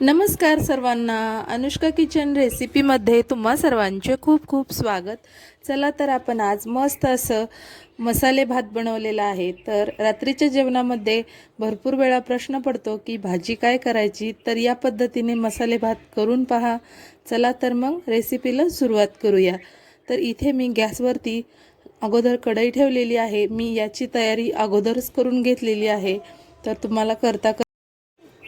नमस्कार सर्वांना. अनुष्का किचन रेसिपीमध्ये तुम्हा सर्वांचे खूप खूप स्वागत. चला तर आपण आज मस्त असं मसाले भात बनवलेला आहे. तर रात्रीच्या जेवणामध्ये भरपूर वेळा प्रश्न पडतो की भाजी काय करायची? तर या पद्धतीने मसाले भात करून पहा. चला तर मग रेसिपीला सुरुवात करूया. तर इथे मी गॅसवरती अगोदर कढई ठेवलेली आहे. मी याची तयारी अगोदरच करून घेतलेली आहे. तर तुम्हाला करता कर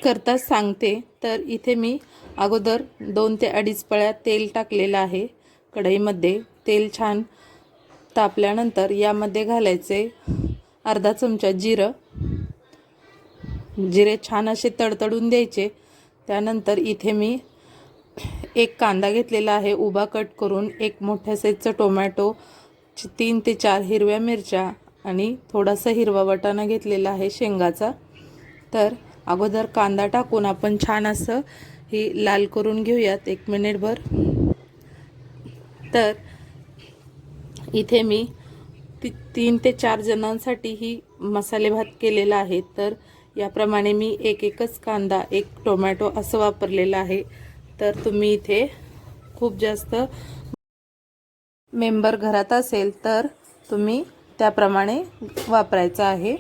करताच सांगते. तर इथे मी अगोदर दोन ते अडीच पळ्या तेल टाकलेलं आहे. कढईमध्ये तेल छान तापल्यानंतर यामध्ये घालायचे अर्धा चमचा जिरं. जिरे छान असे तडतडून द्यायचे. त्यानंतर इथे मी एक कांदा घेतलेला आहे उभा कट करून एक मोठ्या साईजचं टोमॅटो तीन ते चार हिरव्या मिरच्या आणि थोडासा हिरवा वाटाणा घेतलेला आहे शेंगाचा. तर अगोदर कांदा टाकून आपण छान असं ही लाल करून घेऊयात एक मिनिटभर. तर इथे मी ती तीन ते चार जणांसाठी ही मसाले भात केलेला आहे. तर याप्रमाणे मी एक एकच कांदा एक टोमॅटो असं वापरलेलं आहे. तर तुम्ही इथे खूप जास्त मेंबर घरात असेल तर तुम्ही त्याप्रमाणे वापरायचं आहे.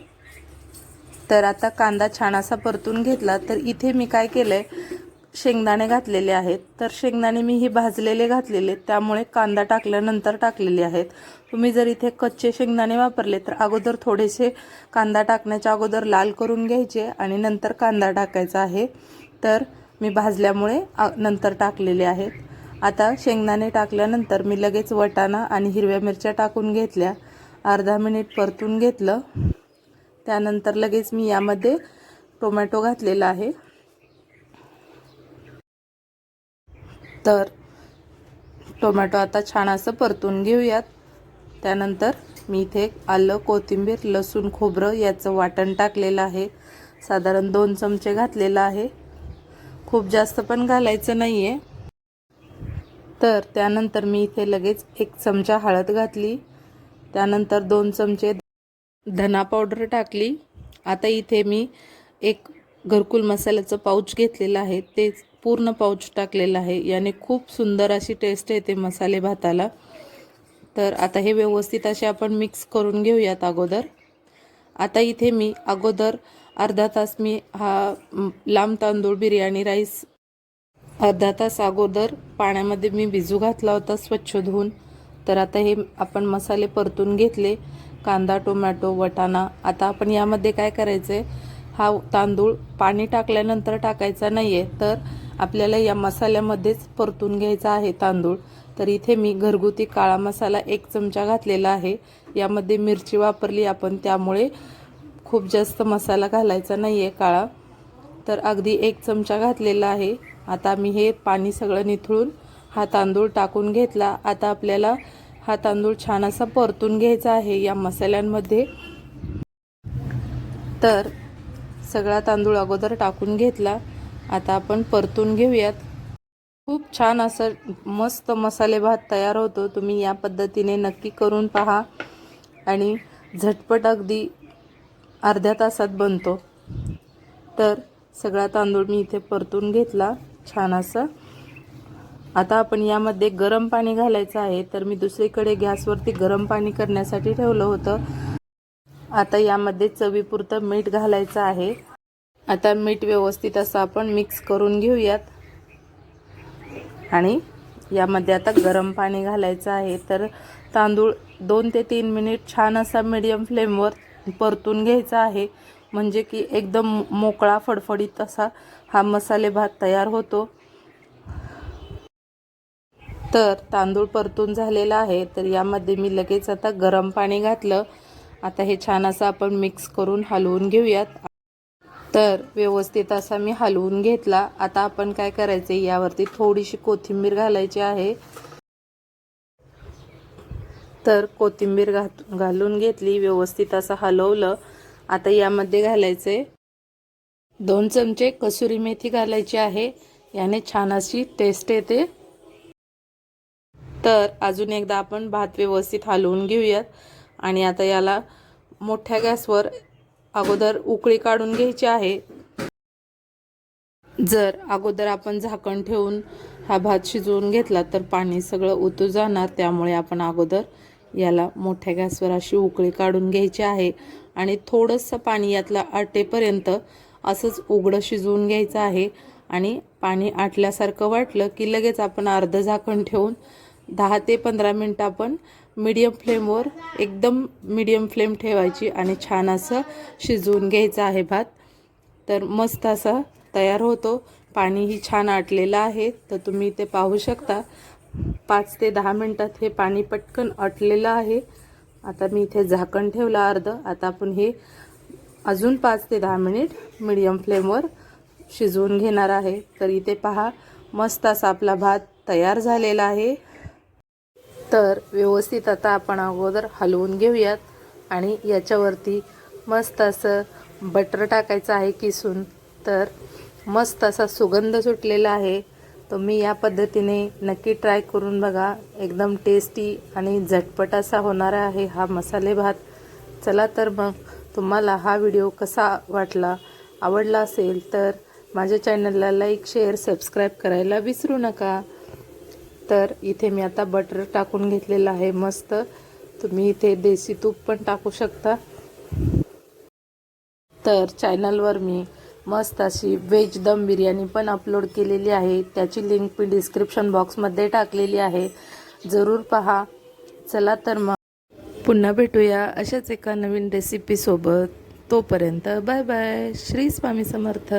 तर आता कांदा छान असा परतून घेतला तर इथे मी काय केलं आहे शेंगदाणे घातलेले आहेत. तर शेंगदाणे मी ही भाजलेले घातलेले त्यामुळे कांदा टाकल्यानंतर टाकलेले आहेत. तुम्ही जर इथे कच्चे शेंगदाणे वापरले तर अगोदर थोडेसे कांदा टाकण्याच्या अगोदर लाल करून घ्यायचे आणि नंतर कांदा टाकायचा आहे. तर मी भाजल्यामुळे नंतर टाकलेले आहेत. आता शेंगदाणे टाकल्यानंतर मी लगेच वटाणा आणि हिरव्या मिरच्या टाकून घेतल्या. अर्धा मिनिट परतून घेतलं. त्यानंतर लगेच मी यामध्ये टोमॅटो घातलेला आहे. तर टोमॅटो आता छान असं परतून घेऊयात. त्यानंतर मी इथे आलं कोथिंबीर लसूण खोबरं याचं वाटण टाकलेलं आहे. साधारण दोन चमचे घातलेलं आहे. खूप जास्त पण घालायचं नाही आहे तर त्यानंतर मी इथे लगेच एक चमचा हळद घातली. त्यानंतर दोन चमचे धना पावडर टाकली. आता इथे मी एक घरकुल मसाल्याचं पाऊच घेतलेलं आहे. ते पूर्ण पाऊच टाकलेलं आहे. याने खूप सुंदर अशी टेस्ट येते मसाले भाताला. तर आता हे व्यवस्थित असे आपण मिक्स करून घेऊयात अगोदर. आता इथे मी अगोदर अर्धा तास मी हा लांब तांदूळ बिर्याणी राईस अर्धा तास अगोदर पाण्यामध्ये मी भिजू घातला होता स्वच्छ धुवून. तर आता हे आपण मसाले परतून घेतले. कांदा टोमॅटो वटाणा. आता आपण यामध्ये काय करायचं आहे हा तांदूळ पाणी टाकल्यानंतर टाकायचा नाही आहे तर आपल्याला या मसाल्यामध्येच परतून घ्यायचा आहे तांदूळ. तर इथे मी घरगुती काळा मसाला एक चमचा घातलेला आहे. यामध्ये मिरची वापरली आपण त्यामुळे खूप जास्त मसाला घालायचा नाही आहे काळा. तर अगदी एक चमचा घातलेला आहे. आता मी हे पाणी सगळं निथळून हा तांदूळ टाकून घेतला. आता आपल्याला हा तांदूळ छान असा परतून घ्यायचा आहे या मसाल्यांमध्ये. तर सगळा तांदूळ अगोदर टाकून घेतला. आता आपण परतून घेऊयात. खूप छान असं मस्त मसाले भात तयार होतो. तुम्ही या पद्धतीने नक्की करून पहा. आणि झटपट अगदी अर्ध्या तासात बनतो. तर सगळा तांदूळ मी इथे परतून घेतला. छान असा आता आपण यामध्ये गरम पाणी घालायचं आहे तर मी दुसरीकडे गॅसवरती गरम पाणी करण्यासाठी ठेवलं होतं. आता यामध्ये चवीपुरतं मीठ घालायचं आहे. आता मीठ व्यवस्थित असं आपण मिक्स करून घेऊयात. आणि यामध्ये आता गरम पाणी घालायचं आहे तर तांदूळ दोन ते तीन मिनिट छान असा मीडियम फ्लेमवर परतून घ्यायचा आहे. म्हणजे की एकदम मोकळा फडफडीत असा हा मसाले भात तयार होतो. तर तांदूळ परतून झालेला आहे तर यामध्ये मी लगेच आता गरम पाणी घातलं. आता हे छान असं आपण मिक्स करून हलवून घेऊयात. तर व्यवस्थित असा मी हलवून घेतला. आता आपण काय करायचे यावरती थोडीशी कोथिंबीर घालायची आहे. तर कोथिंबीर घात घालून घेतली व्यवस्थित असं हलवलं. आता यामध्ये घालायचे दोन चमचे कसुरी मेथी घालायची आहे. याने छान अशी टेस्ट येते. तर अजून एकदा आपण भात व्यवस्थित हलवून घेऊयात. आणि आता याला मोठ्या गॅसवर अगोदर उकळी काढून घ्यायची आहे. जर अगोदर आपण झाकण ठेवून हा भात शिजवून घेतला तर पाणी सगळं उतू जाणार. त्यामुळे आपण अगोदर याला मोठ्या गॅसवर अशी उकळी काढून घ्यायची आहे. आणि थोडंसं पाणी यातलं आटेपर्यंत असंच उघडं शिजवून घ्यायचं आहे. आणि पाणी आटल्यासारखं वाटलं की लगेच आपण अर्धं झाकण ठेवून दहा ते पंधरा मिनटं आपण मीडियम फ्लेमवर एकदम मीडियम फ्लेम ठेवायची आणि छान असं शिजवून घ्यायचं आहे भात. तर मस्त असा तयार होतो. पाणीही छान आटलेलं आहे. तर तुम्ही ते पाहू शकता. पाच ते दहा मिनटात हे पाणी पटकन आटलेलं आहे. आता मी इथे झाकण ठेवलं अर्धं. आता आपण हे अजून पाच ते दहा मिनिट मीडियम फ्लेमवर शिजवून घेणार आहे. तर इथे पहा मस्त असा आपला भात तयार झालेला आहे. तर व्यवस्थित आता आपण अगोदर हलवून घेऊयात. आणि याच्यावरती मस्त असं बटर टाकायचं आहे किसून. तर मस्त असा सुगंध सुटलेला आहे. तुम्ही या पद्धतीने नक्की ट्राय करून बघा. एकदम टेस्टी आणि झटपट असा होणार आहे हा मसाले भात. चला तर मग तुम्हाला हा व्हिडिओ कसा वाटला आवडला असेल तर माझ्या चॅनलला लाईक शेअर सबस्क्राईब करायला विसरू नका. तर इथे मी आता बटर टाकून घेतलेलं आहे मस्त. तुम्ही इथे देशी तूप पण टाकू शकता. तर चॅनलवर मी मस्त अशी व्हेज दम बिर्याणी पण अपलोड केलेली आहे. त्याची लिंक मी डिस्क्रिप्शन बॉक्समध्ये टाकलेली आहे. जरूर पहा. चला तर मग पुन्हा भेटूया अशाच एका नवीन रेसिपीसोबत तोपर्यंत बाय बाय श्री स्वामी समर्थ.